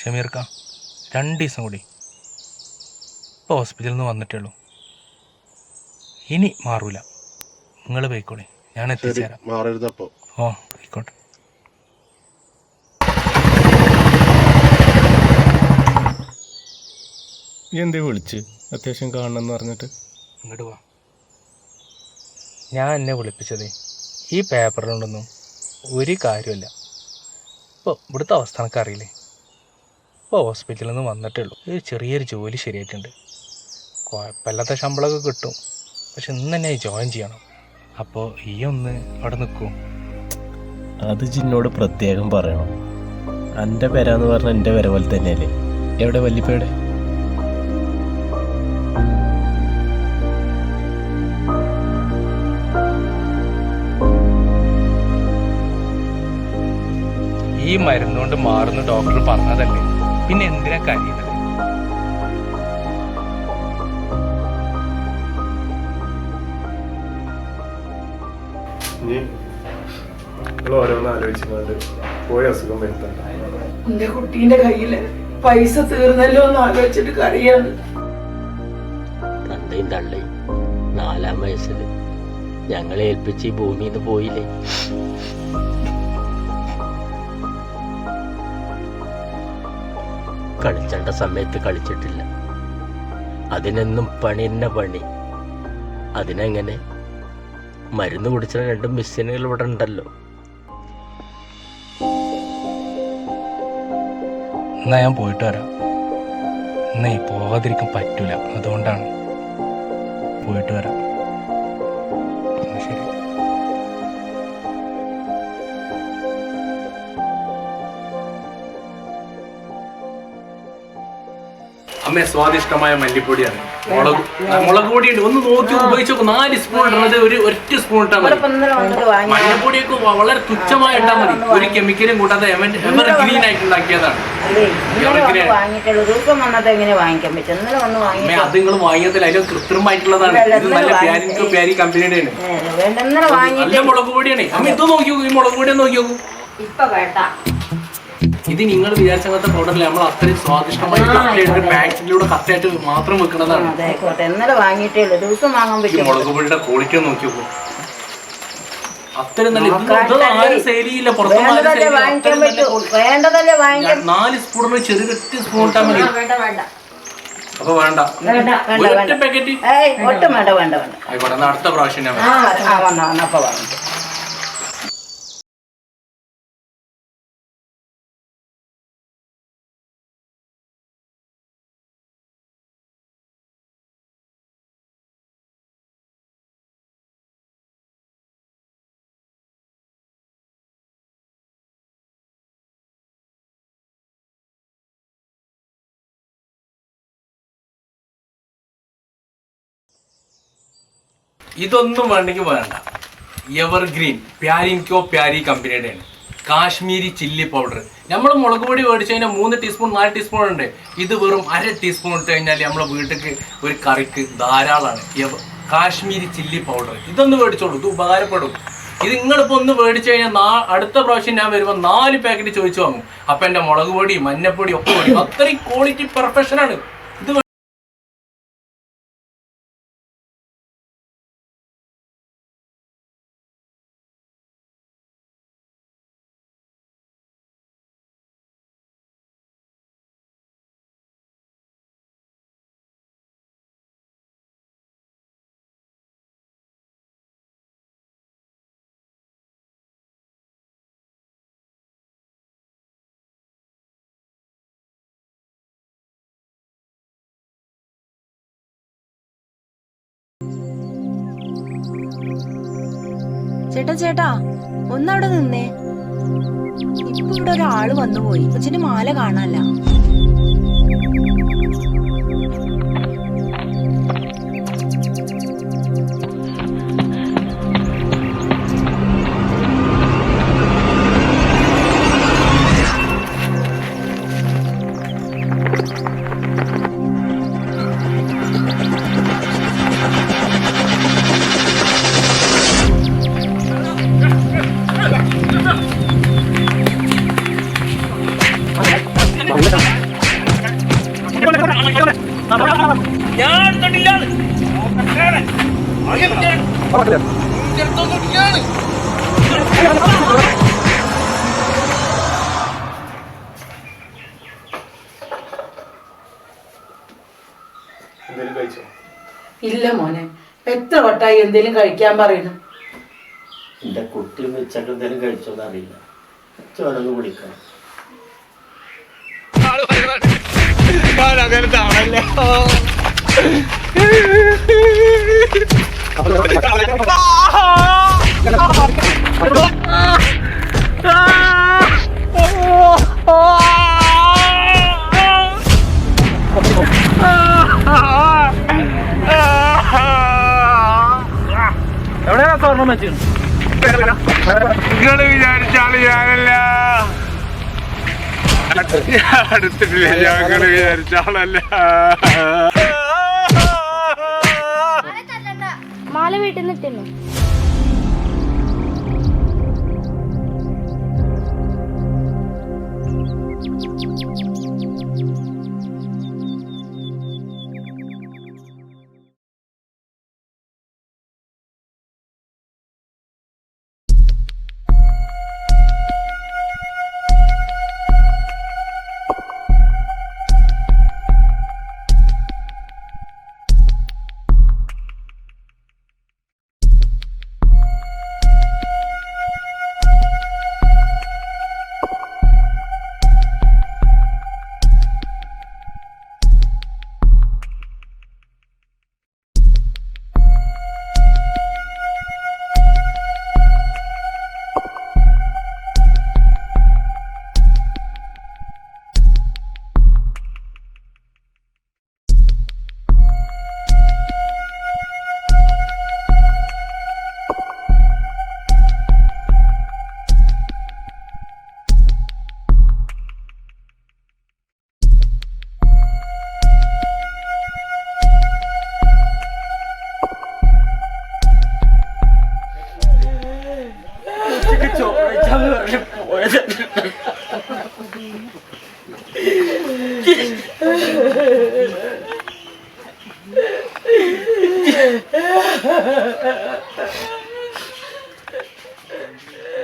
ഷമീർക്ക രണ്ട് ദിവസം കൂടി ഇപ്പോൾ ഹോസ്പിറ്റലിൽ നിന്ന് വന്നിട്ടേ ഉള്ളൂ. ഇനി മാറൂല. നിങ്ങൾ പോയിക്കോളി. ഞാൻ എത്തിച്ചേരാം. ഓ ആയിക്കോട്ടെ. എന്തേ വിളിച്ച്? അത്യാവശ്യം കാണണമെന്ന് പറഞ്ഞിട്ട്. ഇങ്ങോട്ട് വാ. ഞാൻ എന്നെ വിളിപ്പിച്ചതേ ഈ പേപ്പറിലുണ്ടൊന്നും ഒരു കാര്യമില്ല ഇപ്പോൾ ഇവിടുത്തെ അവസ്ഥ എനിക്ക് അറിയില്ലേ ഇപ്പോൾ ഹോസ്പിറ്റലിൽ നിന്ന് വന്നിട്ടേ ഉള്ളൂ ഒരു ചെറിയൊരു ജോലി ശരിയായിട്ടുണ്ട്. കുഴപ്പമില്ലാത്ത ശമ്പളമൊക്കെ കിട്ടും. പക്ഷെ ഇന്ന് തന്നെ ജോയിൻ ചെയ്യണം. അപ്പോൾ ഈ ഒന്ന് അവിടെ നിൽക്കൂ. അത് ജിന്നോട് പ്രത്യേകം പറയണം. എന്റെ പെരാന്ന് പറഞ്ഞാൽ എന്റെ പെര പോലെ തന്നെയല്ലേ? എവിടെ വല്ലിപ്പയുടെ ഈ മരുന്നുകൊണ്ട് മാറുന്ന ഡോക്ടർ പറഞ്ഞതല്ലേ? പിന്നെ എന്തിനാ കഴിയുന്നത് ഓരോന്ന് ആലോചിച്ചുകൊണ്ട് പോയി അസുഖം വരുത്തണ്ട. എന്റെ കുട്ടീന്റെ കയ്യിൽ പൈസ തീർന്നല്ലോ എന്ന് ആലോചിച്ചിട്ട് കറിയാണ് തന്തയും തള്ളയും നാലാം വയസ്സിൽ ഞങ്ങളെ ഏൽപ്പിച്ച് ഈ ഭൂമിയിൽ നിന്ന് പോയില്ലേ? കളിച്ചേണ്ട സമയത്ത് കളിച്ചിട്ടില്ല. അതിനെന്നും പണി തന്നെ പണി. അതിനെങ്ങനെ? മരുന്ന് കുടിച്ച രണ്ട് മിസ്സിനുകൾ ഇവിടെ ഉണ്ടല്ലോ. എന്നാ ഞാൻ പോയിട്ട് വരാം. എന്നേ പോകാതിരിക്കാൻ പറ്റൂല. അതുകൊണ്ടാണ്. പോയിട്ട് വരാം. അമ്മേ സ്വാദിഷ്ടമായ മല്ലിപ്പൊടിയാണ്. മുളക് മുളക് പൊടി ഉണ്ട് ഒന്ന് നോക്കി ഉപയോഗിച്ച് നാല് സ്പൂൺ ഇടുന്നത് ഒരു ഒറ്റ സ്പൂൺ ഇട്ടാൽ മതി. മല്ലിപ്പൊടിയൊക്കെ വളരെ തുച്ഛമായി ഇട്ടാൽ മതി. ഒരു കെമിക്കലും കൂട്ടാതെ എവർ ഗ്രീൻ ആയിട്ട് ഉണ്ടാക്കിയതാണ്. അത് നിങ്ങൾ വാങ്ങിയതിൽ അതിലും കൃത്രിമമായിട്ടുള്ളതാണ്. ഇത് നല്ല പ്യാരി പ്യാരി കമ്പനിയുടെ ആണ് നല്ല മുളക് പൊടിയാണ്. അമ്മ ഇത് നോക്കി നോക്കൂ ഈ മുളക് പൊടി നോക്കി നോക്കൂ ഇപ്പൊ വേണ്ട ഇത് നിങ്ങൾ വിചാരിച്ച പോലത്തെ പൗഡറിൽ നമ്മൾ അത്രയും സ്വാദിഷ്ടമായിട്ട് പാക്കറ്റിലൂടെ കത്തിയായിട്ട് മാത്രം വെക്കുന്നതാണ് ഇന്നലെ വാങ്ങിയിട്ടേ ഉള്ളൂ. ദിവസം വാങ്ങാൻ പറ്റും മുളക് പൊടിയുടെ ക്വാളിറ്റി നോക്കിയപ്പോ. അത്രയും നല്ല നാല് സ്പൂൺ ഒറ്റ സ്പൂൺ ഇട്ടാൽ മതി. അപ്പൊ വേണ്ട. പാക്കറ്റ് ഒട്ടും വേണ്ട വേണ്ട വേണ്ട. ആയിക്കോട്ടെ അടുത്ത പ്രാവശ്യം ഞാൻ ഇതൊന്നും വേണ്ടെങ്കിൽ വേണ്ട എവർഗ്രീൻ പ്യാരിൻകോ പ്യാരി കമ്പനിയുടെയാണ് കാശ്മീരി ചില്ലി പൗഡർ നമ്മൾ മുളക് പൊടി മേടിച്ചു കഴിഞ്ഞാൽ മൂന്ന് ടീസ്പൂൺ നാല് ടീസ്പൂൺ ഉണ്ട്. ഇത് വെറും അര ടീസ്പൂൺ ഇട്ട് കഴിഞ്ഞാൽ നമ്മളെ വീട്ടിലേക്ക് ഒരു കറിക്ക് ധാരാളമാണ് കാശ്മീരി ചില്ലി പൗഡർ ഇതൊന്ന് മേടിച്ചോളൂ ഇത് ഉപകാരപ്പെടും. ഇത് നിങ്ങളിപ്പോൾ ഒന്ന് മേടിച്ചു കഴിഞ്ഞാൽ നാ അടുത്ത പ്രാവശ്യം ഞാൻ വരുമ്പോൾ നാല് പാക്കറ്റ് ചോദിച്ചു വാങ്ങും. അപ്പം എന്റെ മുളക് പൊടി മഞ്ഞപ്പൊടി ഒക്കെ പൊടി അത്രയും ക്വാളിറ്റി പെർഫെക്ഷനാണ് ചേട്ടാ ചേട്ടാ ഒന്നവിടെ നിന്നേ. ഇപ്പൊ ഇവിടെ ഒരാൾ വന്നുപോയി. കൊച്ചിന്റെ മാല കാണാല്ല ഇല്ല മോനെ. എത്ര വട്ടായി എന്തേലും കഴിക്കാൻ പറയുന്നു? എന്റെ കുട്ടി ഉച്ചയ്ക്ക് എന്തേലും കഴിച്ചോന്ന് അറിയില്ല. ചോരൊന്ന് കുടിക്കണം വെച്ചു നിങ്ങൾ വിചാരിച്ചാൾ ഞാനല്ല. അടുത്തിട്ടില്ല ഞങ്ങൾ വിചാരിച്ചാളല്ല മാല വീട്ടിൽ നിൽക്കുന്നു Yeah.